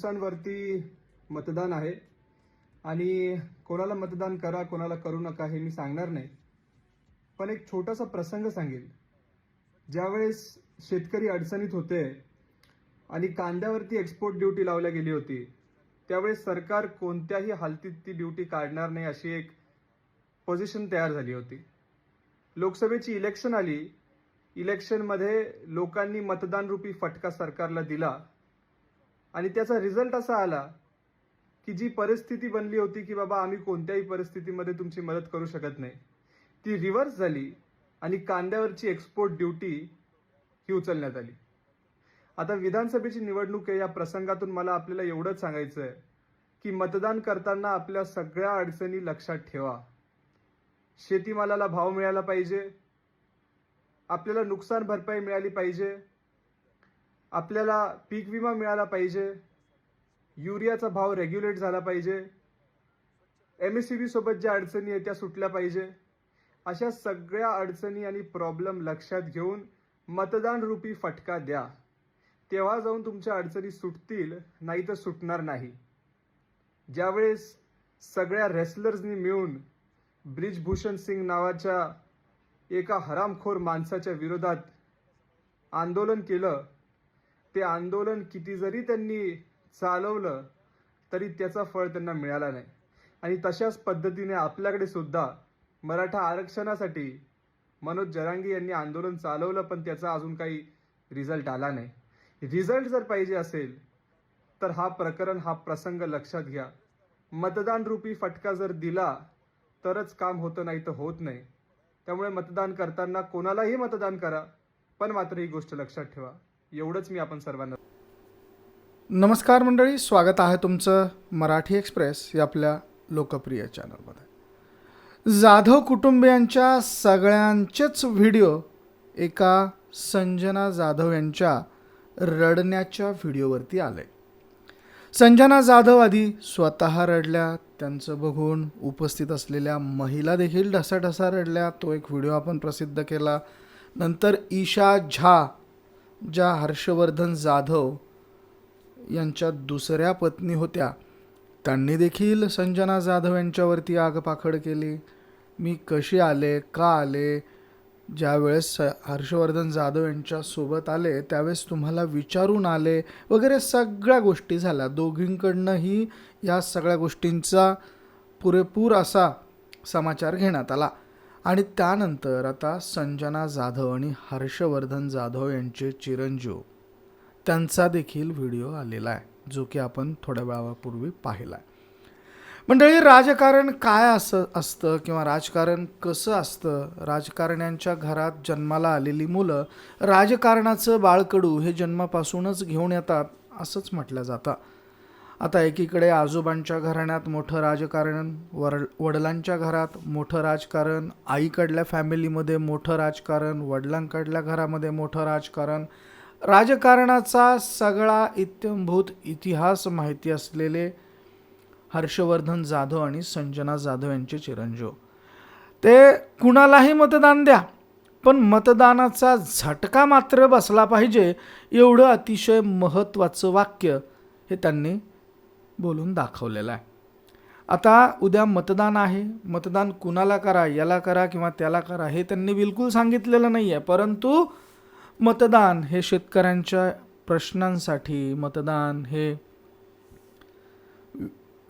दिवसांवरती मतदान आहे. आणि कोणाला मतदान करा कोणाला करू नका हे मी सांगणार नाही. पण एक छोटासा प्रसंग सांगेल ज्यावेळेस शेतकरी अडचणीत होते आणि कांद्यावरती एक्सपोर्ट ड्युटी लावल्या गेली होती त्यावेळेस सरकार कोणत्याही हालतीत ती ड्युटी काढणार नाही अशी एक पोझिशन तयार झाली होती. लोकसभेची इलेक्शन आली. इलेक्शनमध्ये लोकांनी मतदान रूपी फटका सरकारला दिला. आणि त्याचा रिझल्ट असा आला की जी परिस्थिती बनली होती की बाबा आम्ही कोणत्याही परिस्थितीमध्ये तुमची मदत करू शकत नाही ती रिव्हर्स झाली आणि कांद्यावरची एक्सपोर्ट ड्युटी ही उचलण्यात आली. आता विधानसभेची निवडणूक आहे या प्रसंगातून मला आपल्याला एवढंच सांगायचं आहे की मतदान करताना आपल्या सगळ्या अडचणी लक्षात ठेवा. शेतीमालाला भाव मिळाला पाहिजे. आपल्याला नुकसान भरपाई मिळाली पाहिजे. आपल्याला पीक विमा मिळाला पाहिजे. युरियाचा भाव रेग्युलेट झाला पाहिजे. एम एस सी बी सोबत ज्या अडचणी आहेत त्या सुटल्या पाहिजे. अशा सगळ्या अडचणी आणि प्रॉब्लेम लक्षात घेऊन मतदान रूपी फटका द्या. तेव्हा जाऊन तुमच्या अडचणी सुटतील नाही तर सुटणार नाही. ज्यावेळेस सगळ्या रेसलर्सनी मिळून ब्रिजभूषण सिंग नावाच्या एका हरामखोर माणसाच्या विरोधात आंदोलन केलं ते आंदोलन किती जरी त्यांनी चालवलं तरी त्याचा फळ त्यांना मिळाला नाही. आणि तशाच पद्धतीने आपल्याकडे सुद्धा मराठा आरक्षणासाठी मनोज जरांगी यांनी आंदोलन चालवलं पण त्याचा अजून काही रिझल्ट आला नाही. रिझल्ट जर पाहिजे असेल तर हा प्रकरण हा प्रसंग लक्षात घ्या. मतदान रूपी फटका जर दिला तरच काम होतं नाही तर होत नाही. त्यामुळे मतदान करताना कोणालाही मतदान करा पण मात्र ही गोष्ट लक्षात ठेवा. एवढंच मी आपण सर्वांना नमस्कार मंडळी स्वागत आहे तुमचं मराठी एक्सप्रेस या आपल्या लोकप्रिय चॅनलमध्ये. जाधव कुटुंबियांच्या सगळ्यांचेच व्हिडिओ एका संजना जाधव यांच्या रडण्याच्या व्हिडिओवरती आले. संजना जाधव आधी स्वतः रडल्या त्यांचं बघून उपस्थित असलेल्या महिला देखील ढसाढसा रडल्या. तो एक व्हिडिओ आपण प्रसिद्ध केला. नंतर ईशा झा ज्या हर्षवर्धन जाधव यांच्या दुसऱ्या पत्नी होत्या त्यांनी देखील संजना जाधव यांच्यावरती आगपाखड केली. मी कशी आले का आले ज्यावेळेस स- हर्षवर्धन जाधव यांच्यासोबत आले त्यावेळेस तुम्हाला विचारून आले वगैरे सगळ्या गोष्टी झाल्या. दोघींकडनंही या सगळ्या गोष्टींचा पुरेपूर असा समाचार घेण्यात आला. आणि त्यानंतर आता संजना जाधव आणि हर्षवर्धन जाधव यांचे चिरंजीव. त्यांचा देखील व्हिडिओ आलेला आहे जो की आपण थोड्या वेळापूर्वी पाहिला आहे मंडळी राजकारण काय असं असतं किंवा राजकारण कसं असतं? राजकारण्यांच्या घरात जन्माला आलेली मुलं राजकारणाचं बाळकडू हे जन्मापासूनच घेऊन येतात असंच म्हटलं जातं. आता एकीकडे आजोबांच्या घराण्यात मोठं राजकारण वर वडिलांच्या घरात मोठं राजकारण आईकडल्या फॅमिलीमध्ये मोठं राजकारण वडिलांकडल्या घरामध्ये मोठं राजकारण राजकारणाचा सगळा इत्यंभूत इतिहास माहिती असलेले हर्षवर्धन जाधव आणि संजना जाधव यांचे चिरंजीव. ते कुणालाही मतदान द्या पण मतदानाचा झटका मात्र बसला पाहिजे एवढं अतिशय महत्त्वाचं वाक्य हे त्यांनी बोलून दाखवलेला आहे. आता उद्या मतदान आहे. मतदान कुणाला करा याला करा किंवा त्याला करा हे त्यांनी बिलकुल सांगितलेलं नाही आहे परंतु मतदान हे शेतकऱ्यांच्या प्रश्नांसाठी मतदान हे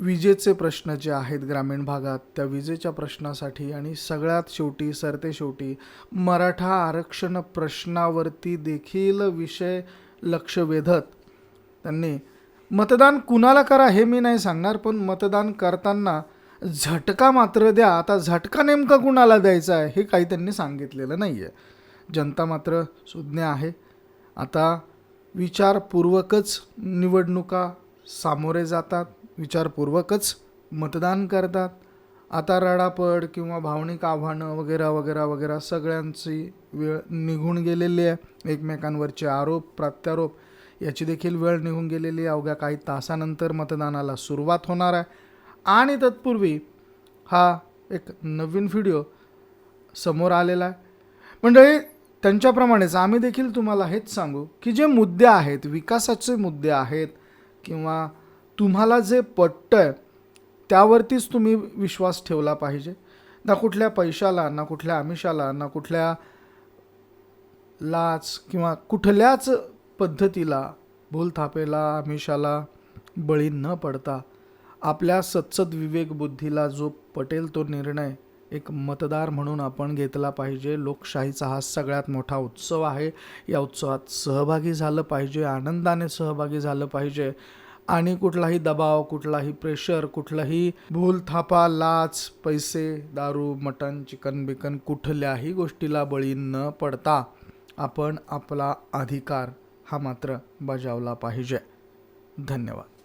विजेचे प्रश्न जे आहेत ग्रामीण भागात त्या विजेच्या प्रश्नासाठी आणि सगळ्यात शेवटी सरते शेवटी मराठा आरक्षण प्रश्नावरती देखील विषय लक्ष वेधत त्यांनी मतदान कुणाला करा हे मी नाही सांगणार पण मतदान करताना झटका मात्र द्या. आता झटका नेमका कुणाला द्यायचा आहे हे काही त्यांनी सांगितलेलं नाही आहे जनता मात्र सुज्ञ आहे. आता विचारपूर्वकच निवडणुका सामोरे जातात विचारपूर्वकच मतदान करतात. आता रडापड किंवा भावनिक आव्हानं वगैरे वगैरे वगैरे सगळ्यांची वेळ निघून गेलेली आहे. एकमेकांवरचे आरोप प्रत्यारोप याची देखील वेळ निघून गेलेली अवघ्या काही तासानंतर मतदानाला सुरुवात होणार आहे. आणि तत्पूर्वी हा एक नवीन व्हिडिओ समोर आलेला आहे. मंडळी त्यांच्याप्रमाणेच आम्ही देखील तुम्हाला हेच सांगू की जे मुद्दे आहेत विकासाचे मुद्दे आहेत किंवा तुम्हाला जे पटतंय त्यावरतीच तुम्ही विश्वास ठेवला पाहिजे. ना कुठल्या पैशाला ना कुठल्या आमिषाला ना कुठल्या लाच किंवा कुठल्याच पद्धतीला भूलथापेला आमिषाला बळी न पडता आपल्या सत्सद विवेक बुद्धीला जो पटेल तो निर्णय एक मतदार म्हणून आपण घेतला पाहिजे. लोकशाहीचा हा सगळ्यात मोठा उत्सव आहे. या उत्सवात सहभागी झालं पाहिजे आनंदाने सहभागी झालं पाहिजे. आणि कुठलाही दबाव कुठलाही प्रेशर कुठलाही भूलथापा लाच पैसे दारू मटण चिकन बिकन कुठल्याही गोष्टीला बळी न पडता आपण आपला अधिकार हा मात्र बजावला पाहिजे. धन्यवाद.